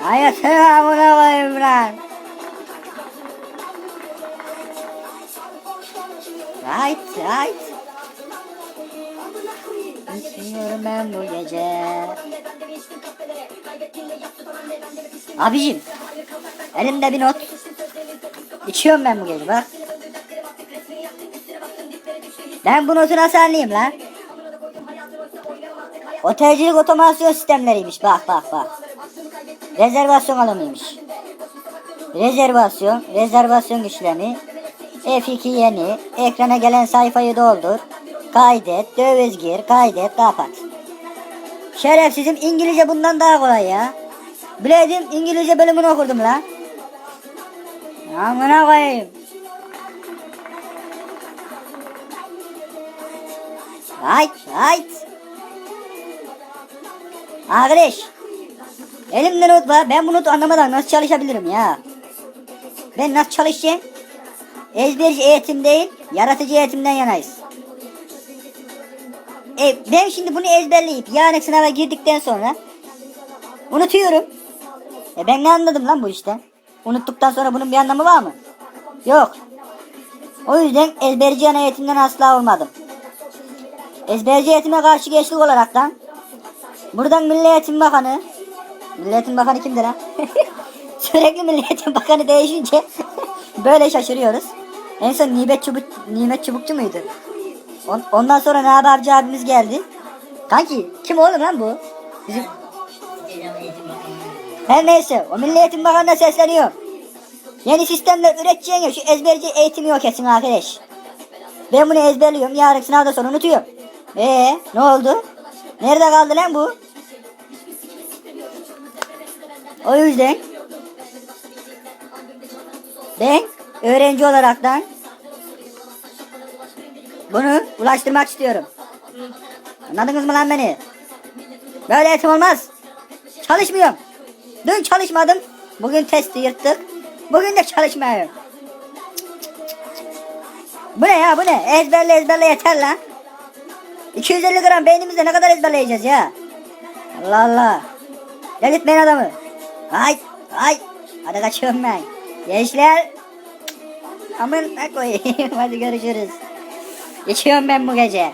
Hayatını amına koyayım lan. Right, right. İçiyorum ben bu gece. Abicim. Elimde bir not. İçiyorum ben bu gece bak. Ben bu notu nasıl anlayayım lan? Otelcilik otomasyon sistemleriymiş. Bak bak bak. Rezervasyon alımıymış. Rezervasyon, rezervasyon işlemi. F2 yeni. Ekrana gelen sayfayı doldur. Kaydet, döviz gir, kaydet, kapat. Şerefsizim İngilizce bundan daha kolay ya. Bileydim İngilizce bölümünü okurdum lan. Amına koyayım. Hayt, hayt. Arkadaş. Elimde not var. Ben bu notu anlamadan nasıl çalışabilirim ya? Ben nasıl çalışacağım? Ezberci eğitim değil, yaratıcı eğitimden yanayız. E, ben şimdi bunu ezberleyip yarın sınava girdikten sonra unutuyorum. E ben ne anladım lan bu işte? Unuttuktan sonra bunun bir anlamı var mı? Yok. O yüzden ezberci ana eğitimden asla olmadım. Ezberci eğitime karşı geçtik olaraktan buradan Milli Eğitim Bakanı Milli Eğitim Bakanı kimdir ha? Sürekli Milli Eğitim Bakanı değişince böyle şaşırıyoruz. En son Nimet Çubuk, Nimet Çubukçu muydu? On- ondan sonra ne haberci abimiz geldi. Kanki kim oğlum lan bu? Bizim... Her neyse o Milli Eğitim Bakanı'na sesleniyor. Yeni sistemler üreteceğine şu ezberci eğitimi yok etsin arkadaş. Ben bunu ezberliyorum yarın sınavda sonra unutuyorum. Ee ne oldu? Nerede kaldı lan bu? O yüzden ben öğrenci olaraktan bunu ulaştırmak istiyorum. Anladınız mı lan beni? Böyle eğitim olmaz. Çalışmıyorum. Dün çalışmadım. Bugün testi yırttık. Bugün de çalışmıyorum. Bu ne ya bu ne? Ezberle ezberle yeter lan. 250 gram beynimizde ne kadar ezberleyeceğiz ya? Allah Allah. Delirtmeyin adamı. Ay ay. Hadi kaçıyorum ben. Gençler. Aman ne koyayım. Hadi görüşürüz. Geçiyorum ben bu gece.